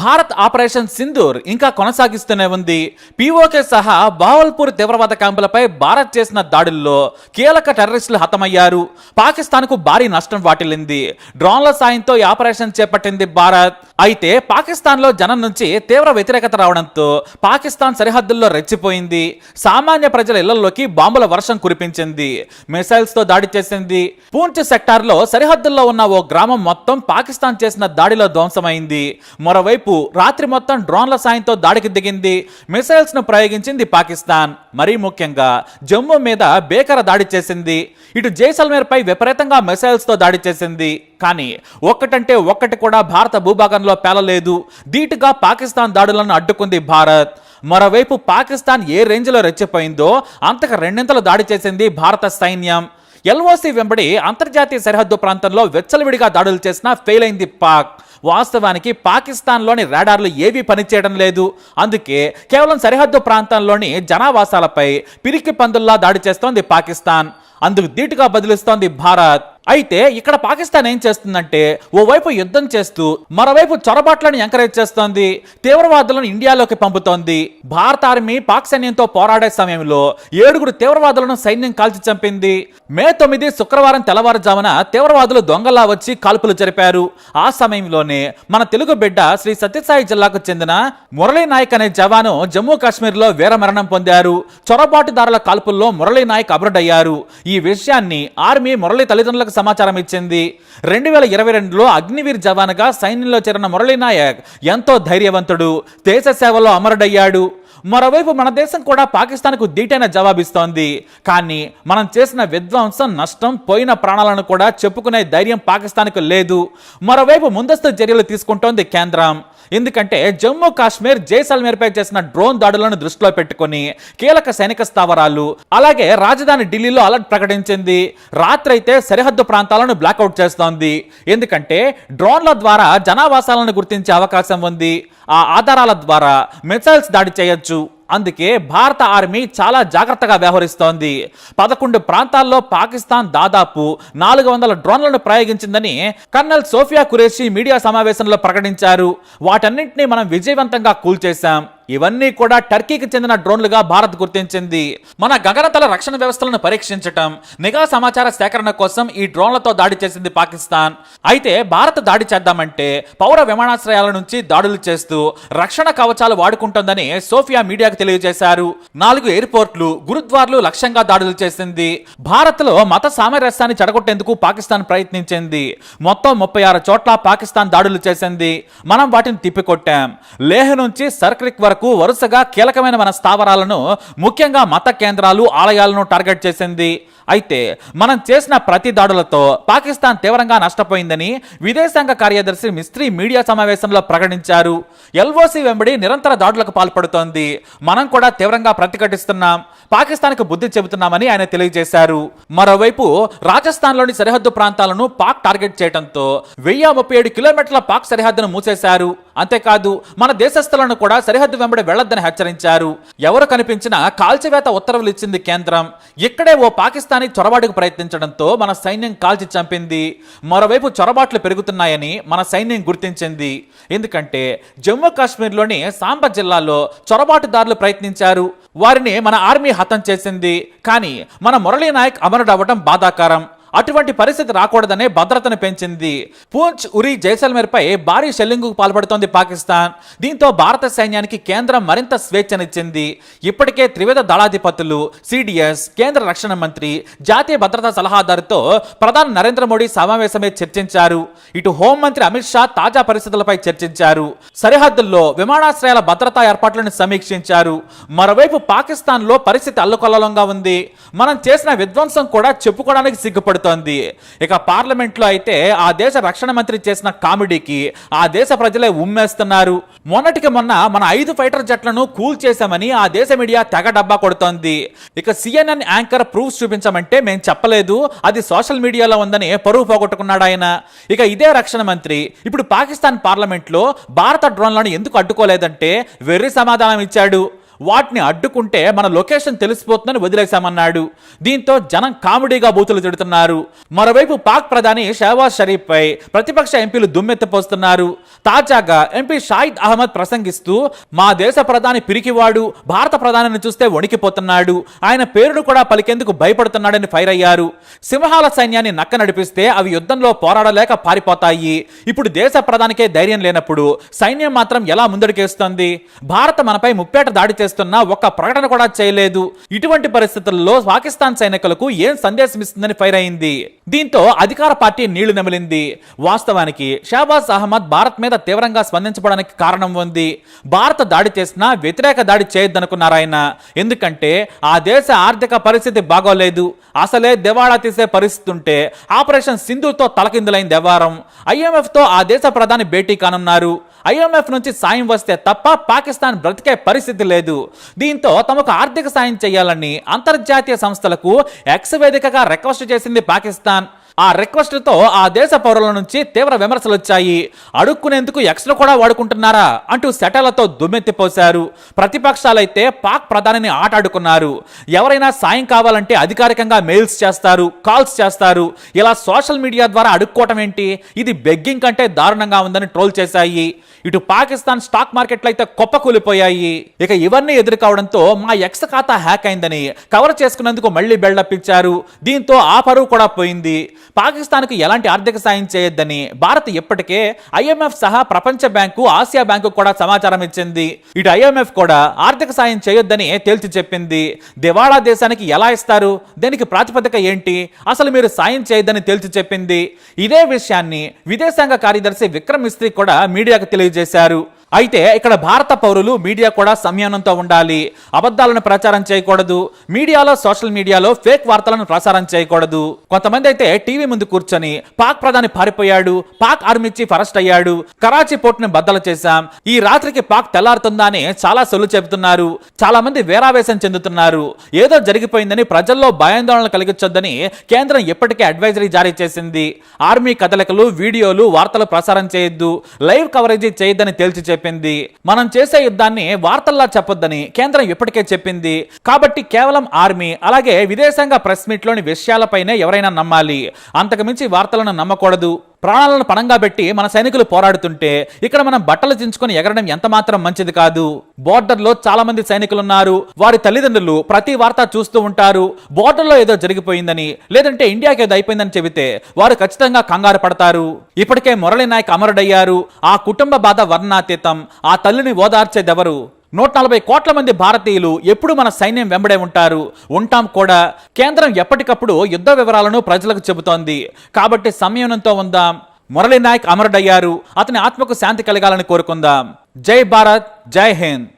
Bharat operation Sindoor ఇంకా కొనసాగిస్తూనే ఉంది. పీఓకే సహా బావల్పూర్ తీవ్రవాద క్యాంపులపై భారత్ చేసిన దాడుల్లో కీలక టెర్రరిస్టులు హతమయ్యారు. పాకిస్తాన్కు భారీ నష్టం వాటిల్లింది. డ్రోన్ల సాయంతో ఈ ఆపరేషన్ చేపట్టింది భారత్. అయితే పాకిస్తాన్లో జనం నుంచి తీవ్ర వ్యతిరేకత రావడంతో పాకిస్తాన్ సరిహద్దుల్లో రెచ్చిపోయింది. సామాన్య ప్రజల ఇళ్ళలోకి బాంబుల వర్షం కురిపించింది. మిసైల్స్తో దాడి చేసింది. పూంచ్ సెక్టార్లో సరిహద్దుల్లో ఉన్న ఓ గ్రామం మొత్తం పాకిస్తాన్ చేసిన దాడిలో ధ్వంసమైంది. మరోవైపు రాత్రి మొత్తం డ్రోన్ల సాయంతో దాడికి దిగింది మిసైల్స్ను ప్రయోగించింది పాకిస్తాన్. మరీ ముఖ్యంగా జమ్మూ మీద బేకర దాడి చేసింది. ఇటు జైసల్మేర్ పై విపరీతంగా మిసైల్స్తో దాడి చేసింది. కానీ ఒక్కటంటే ఒక్కటి కూడా భారత భూభాగంలో పేలలేదు. ధీటుగా పాకిస్తాన్ దాడులను అడ్డుకుంది భారత్. మరోవైపు పాకిస్తాన్ ఏ రేంజ్లో రెచ్చిపోయిందో అంతకు రెండింతలు దాడి చేసింది భారత సైన్యం. ఎల్ఓసి వెంబడి అంతర్జాతీయ సరిహద్దు ప్రాంతంలో వెచ్చలవిడిగా దాడులు చేసినా ఫెయిల్ అయింది పాక్. వాస్తవానికి పాకిస్తాన్లోని రాడార్లు ఏవీ పనిచేయడం లేదు. అందుకే కేవలం సరిహద్దు ప్రాంతంలోని జనావాసాలపై పిరికి పందుల్లా దాడి చేస్తోంది పాకిస్తాన్. అందుకు ధీటుగా బదిలిస్తోంది భారత్. అయితే ఇక్కడ పాకిస్తాన్ ఏం చేస్తుందంటే ఓవైపు యుద్ధం చేస్తూ మరోవైపు చొరబాట్లను ఎంకరేజ్ చేస్తోంది తీవ్రవాదులను ఇండియాలోకి పంపుతోంది. భారత ఆర్మీ పాక్ సైన్యంతో పోరాడే సమయంలో ఏడుగురు తీవ్రవాదులను సైన్యం కాల్చి చంపింది. మే తొమ్మిది శుక్రవారం తెల్లవారుజామున తీవ్రవాదులు దొంగలా వచ్చి కాల్పులు జరిపారు. ఆ సమయంలోనే మన తెలుగు బిడ్డ శ్రీ సత్యసాయి జిల్లాకు చెందిన మురళీ నాయక్ అనే జవాను జమ్మూ కాశ్మీర్లో వీరమరణం పొందారు. చొరబాటుదారుల కాల్పుల్లో మురళీ నాయక్ అమరుడయ్యారు ఈ విషయాన్ని ఆర్మీ మురళీ తల్లిదండ్రులకు సమాచారం ఇచ్చింది. రెండు వేల ఇరవై రెండులో అగ్నివీర్ జవాన్గా సైన్యంలో చేరిన మురళీ నాయక్ ఎంతో ధైర్యవంతుడు. దేశ సేవలో అమరుడయ్యాడు. మరోవైపు మన దేశం కూడా పాకిస్తాన్కు దీటైన జవాబిస్తోంది. కానీ మనం చేసిన విధ్వంసం నష్టం పోయిన ప్రాణాలను కూడా చెప్పుకునే ధైర్యం పాకిస్తాన్కు లేదు. మరోవైపు ముందస్తు చర్యలు తీసుకుంటోంది కేంద్రం. ఎందుకంటే జమ్మూ కాశ్మీర్ జైసల్మేర్పై చేసిన డ్రోన్ దాడులను దృష్టిలో పెట్టుకుని కీలక సైనిక స్థావరాలు అలాగే రాజధాని ఢిల్లీలో అలర్ట్ ప్రకటించింది. రాత్రైతే సరిహద్దు ప్రాంతాలను బ్లాక్అవుట్ చేస్తోంది. ఎందుకంటే డ్రోన్ల ద్వారా జనావాసాలను గుర్తించే అవకాశం ఉంది. ఆ ఆధారాల ద్వారా మిసైల్స్ దాడి చేయొచ్చు. అందుకే భారత ఆర్మీ చాలా జాగ్రత్తగా వ్యవహరిస్తోంది. పదకొండు ప్రాంతాల్లో పాకిస్తాన్ దాదాపు నాలుగు వందల డ్రోన్లను ప్రయోగించిందని కర్నల్ సోఫియా కురేషి మీడియా సమావేశంలో ప్రకటించారు. వాటన్నింటినీ మనం విజయవంతంగా కూల్చేశాం. ఇవన్నీ కూడా టర్కీకి చెందిన డ్రోన్లుగా భారత్ గుర్తించింది. మన గగనతల రక్షణ వ్యవస్థలను పరీక్షించటం నిఘా సమాచార సేకరణ కోసం ఈ డ్రోన్లతో దాడి చేసింది పాకిస్తాన్. అయితే భారత్ దాడి చేద్దామంటే పౌర విమానాశ్రయాల నుంచి దాడులు చేస్తూ రక్షణ కవచాలు వాడుకుంటోందని సోఫియా మీడియాకు తెలియజేశారు. నాలుగు ఎయిర్పోర్ట్లు గురుద్వార్లు లక్ష్యంగా దాడులు చేసింది. భారత్లో మత సామరస్యాన్ని చెడగొట్టేందుకు పాకిస్తాన్ ప్రయత్నించింది. మొత్తం ముప్పై ఆరు చోట్ల పాకిస్తాన్ దాడులు చేసింది. మనం వాటిని తిప్పికొట్టాం. లేహ్ నుంచి సర్క్రిక్ వరకు వరుసగా కీలకమైన మన స్థావరాలను ముఖ్యంగా మత కేంద్రాలు ఆలయాలను టార్గెట్ చేసింది. అయితే మనం చేసిన ప్రతి దాడులతో పాకిస్తాన్ తీవ్రంగా నష్టపోయిందని విదేశాంగ కార్యదర్శి మిస్త్రీ మీడియా సమావేశంలో ప్రకటించారు. ఎల్ఓసి వెంబడి నిరంతర దాడులకు పాల్పడుతోంది. మనం కూడా తీవ్రంగా ప్రతిఘటిస్తున్నాం. పాకిస్తాన్కు బుద్ధి చెబుతున్నామని ఆయన తెలియజేశారు. మరోవైపు రాజస్థాన్లోని సరిహద్దు ప్రాంతాలను పాక్ టార్గెట్ చేయడంతో వెయ్యి ముప్పై ఏడు కిలోమీటర్ల పాక్ సరిహద్దును మూసేశారు. అంతేకాదు మన దేశస్థులను కూడా సరిహద్దు వెంబడి వెళ్ళొద్దని హెచ్చరించారు. ఎవరు కనిపించినా కాల్చివేత ఉత్తర్వులు ఇచ్చింది కేంద్రం. ఇక్కడే ఓ పాకిస్తానీ చొరబాటుకు ప్రయత్నించడంతో మన సైన్యం కాల్చి చంపింది. మరోవైపు చొరబాట్లు పెరుగుతున్నాయని మన సైన్యం గుర్తించింది. ఎందుకంటే జమ్మూ కాశ్మీర్లోని సాంబ జిల్లాలో చొరబాటుదారులు ప్రయత్నించారు. వారిని మన ఆర్మీ హతం చేసింది. కానీ మన మురళీ నాయక్ అమరుడవ్వడం బాధాకరం. అటువంటి పరిస్థితి రాకూడదనే భద్రతను పెంచింది. పూంచ్ ఉరి జైసల్మేర్ పై భారీ షెల్లింగ్ పాల్పడుతోంది పాకిస్తాన్. దీంతో భారత సైన్యానికి కేంద్రం మరింత స్వేచ్ఛనిచ్చింది. ఇప్పటికే త్రివిధ దళాధిపతులు సిడిఎస్ కేంద్ర రక్షణ మంత్రి జాతీయ భద్రతా సలహాదారుతో ప్రధాని నరేంద్ర మోడీ సమావేశమే చర్చించారు. ఇటు హోంమంత్రి అమిత్ షా తాజా పరిస్థితులపై చర్చించారు. సరిహద్దుల్లో విమానాశ్రయాల భద్రతా ఏర్పాట్లను సమీక్షించారు. మరోవైపు పాకిస్తాన్లో పరిస్థితి అల్లకొల్లంగా ఉంది. మనం చేసిన విధ్వంసం కూడా చెప్పుకోవడానికి సిగ్గుపడుతుంది. ఇక పార్లమెంట్లో అయితే ఆ దేశ రక్షణ మంత్రి చేసిన కామెడీకి ఆ దేశ ప్రజలే ఉమ్మేస్తున్నారు. మొన్నటికి మొన్న మన ఐదు ఫైటర్ జట్లను కూల్ చేశామని ఆ దేశ మీడియా తెగ డబ్బా కొడుతోంది. ఇక సిఎన్ఎన్ యాంకర్ ప్రూఫ్స్ చూపించమంటే మేము చెప్పలేదు. అది సోషల్ మీడియాలో ఉందని పరువు పోగొట్టుకున్నాడు ఆయన. ఇక ఇదే రక్షణ మంత్రి. ఇప్పుడు పాకిస్తాన్ పార్లమెంట్లో భారత డ్రోన్లను ఎందుకు అడ్డుకోలేదంటే వెర్రి సమాధానం ఇచ్చాడు. వాటిని అడ్డుకుంటే మన లొకేషన్ తెలిసిపోతుందని వదిలేశామన్నాడు. దీంతో జనం కామెడీగా బూతులు తిడుతున్నారు. మరోవైపు పాక్ ప్రధాని షహబాజ్ షరీఫ్ పై ప్రతిపక్ష ఎంపీలు దుమ్మెత్తిపోస్తున్నారు. తాజాగా ఎంపీ షాహిద్ అహ్మద్ ప్రసంగిస్తూ మా దేశ ప్రధాని పిరికివాడు భారత ప్రధానిని చూస్తే వణికిపోతున్నాడు. ఆయన పేరును కూడా పలికేందుకు భయపడుతున్నాడని ఫైర్ అయ్యారు. సింహాల సైన్యాన్ని నక్క నడిపిస్తే అవి యుద్ధంలో పోరాడలేక పారిపోతాయి. ఇప్పుడు దేశ ప్రధానికే ధైర్యం లేనప్పుడు సైన్యం మాత్రం ఎలా ముందడికేస్తుంది భారత మనపై ముప్పేట దాడి చేస్తున్నా ఒక్క ప్రకటన కూడా చేయలేదు. ఇటువంటి పరిస్థితుల్లో పాకిస్తాన్ సైనికులకు ఏం సందేశం ఇస్తుందని ఫైర్ అయింది. దీంతో అధికార పార్టీ నీళ్ళు నమిలింది. వాస్తవానికి షాబాజ్ అహ్మద్ భారత్ మీద తీవ్రంగా స్పందించబడానికి కారణం ఉంది. భారత దాడి చేసినా వ్యతిరేక దాడి చేయొద్దనుకున్నారు ఆయన. ఎందుకంటే ఆ దేశ ఆర్థిక పరిస్థితి బాగోలేదు. అసలే దివాళా తీసే పరిస్థితి ఉంటే ఆపరేషన్ సింధుతో తలకిందులైన వ్యవహారం ఐఎంఎఫ్తో ఆ దేశ ప్రధాని భేటీ కానున్నారు. ఐఎంఎఫ్ నుంచి సాయం వస్తే తప్ప పాకిస్తాన్ బ్రతికే పరిస్థితి లేదు. దీంతో తమకు ఆర్థిక సాయం చేయాలని అంతర్జాతీయ సంస్థలకు ఎక్స్ వేదికగా రిక్వెస్ట్ చేసింది పాకిస్తాన్. ఆ రిక్వెస్ట్తో ఆ దేశ పౌరుల నుంచి తీవ్ర విమర్శలు వచ్చాయి. అడుక్కునేందుకు ఎక్స్ను కూడా వాడుకుంటున్నారా? అంటూ సెటర్లతో దుమ్మెత్తిపోశారు. ప్రతిపక్షాలైతే పాక్ ప్రధానిని ఆటాడుకున్నారు ఎవరైనా సాయం కావాలంటే అధికారికంగా మెయిల్స్ చేస్తారు కాల్స్ చేస్తారు. ఇలా సోషల్ మీడియా ద్వారా అడుక్కోవటం ఏంటి? ఇది బెగ్గింగ్ కంటే దారుణంగా ఉందని ట్రోల్ చేశాయి. ఇటు పాకిస్తాన్ స్టాక్ మార్కెట్లు అయితే కుప్పకూలిపోయాయి ఇక ఇవన్నీ ఎదుర్కోవడంతో మా ఎక్స్ ఖాతా హ్యాక్ అయిందని కవర్ చేసుకున్నందుకు మళ్ళీ బిల్డప్ ఇచ్చారు దీంతో ఆ పరువు కూడా పోయింది. పాకిస్తాన్కు ఎలాంటి ఆర్థిక సాయం చేయొద్దని భారత్ ఇప్పటికే ఐఎంఎఫ్ సహా ప్రపంచ బ్యాంకు ఆసియా బ్యాంకు కూడా సమాచారం ఇచ్చింది. ఇటు ఐఎంఎఫ్ కూడా ఆర్థిక సాయం చేయొద్దని తేల్చి చెప్పింది. దివాళా దేశానికి ఎలా ఇస్తారు? దీనికి ప్రాతిపదిక ఏంటి? అసలు మీరు సాయం చేయొద్దని తేల్చి చెప్పింది. ఇదే విషయాన్ని విదేశాంగ కార్యదర్శి విక్రమ్ మిస్త్రీ కూడా మీడియాకు తెలియజేశారు. అయితే ఇక్కడ భారత పౌరులు మీడియా కూడా సంయమనంతో ఉండాలి. అబద్ధాలను ప్రచారం చేయకూడదు. మీడియాలో సోషల్ మీడియాలో ఫేక్ వార్తలను ప్రసారం చేయకూడదు. కొంతమంది అయితే టీవీ ముందు కూర్చొని పాక్ ప్రధాని పారిపోయాడు పాక్ ఆర్మీ చీఫ్ అరెస్ట్ అయ్యాడు కరాచీ పోర్టును బద్దలు చేశాం. ఈ రాత్రికి పాక్ తెల్లారుతుందా అని చాలా సొల్లు చెబుతున్నారు. చాలా మంది వేరావేశం చెందుతున్నారు. ఏదో జరిగిపోయిందని ప్రజల్లో భయాందోళన కలిగించొద్దని కేంద్రం ఇప్పటికే అడ్వైజరీ జారీ చేసింది. ఆర్మీ కదలికలు వీడియోలు వార్తలు ప్రసారం చేయొద్దు. లైవ్ కవరేజీ చేయొద్దని తేల్చి చెప్పింది. మనం చేసే యుద్ధాన్ని వార్తల్లా చెప్పొద్దని కేంద్రం ఇప్పటికే చెప్పింది. కాబట్టి కేవలం ఆర్మీ అలాగే విదేశాంగ ప్రెస్ మీట్లోని విషయాలపైనే ఎవరైనా నమ్మాలి. అంతకుమించి వార్తలను నమ్మకూడదు. ప్రాణాలను పణంగా పెట్టి మన సైనికులు పోరాడుతుంటే ఇక్కడ మనం బట్టలు చించుకొని ఎగరడం ఎంత మాత్రం మంచిది కాదు. బోర్డర్లో చాలా మంది సైనికులు ఉన్నారు వారి తల్లిదండ్రులు ప్రతి వార్త చూస్తూ ఉంటారు. బోర్డర్లో ఏదో జరిగిపోయిందని లేదంటే ఇండియాకి ఏదో అయిపోయిందని చెబితే వారు ఖచ్చితంగా కంగారు పడతారు. ఇప్పటికే మురళీ నాయక్ అమరుడయ్యారు. ఆ కుటుంబ బాధ వర్ణాతీతం. ఆ తల్లిని ఓదార్చేదెవరు? నూట నలభై కోట్ల మంది భారతీయులు ఎప్పుడు మన సైన్యం వెంబడే ఉంటారు? ఉంటాం కూడా. కేంద్రం ఎప్పటికప్పుడు యుద్ధ వివరాలను ప్రజలకు చెబుతోంది. కాబట్టి సంయమనంతో ఉందాం. మురళీ నాయక్ అమరుడయ్యారు. అతని ఆత్మకు శాంతి కలగాలని కోరుకుందాం. జై భారత్ జై హింద్.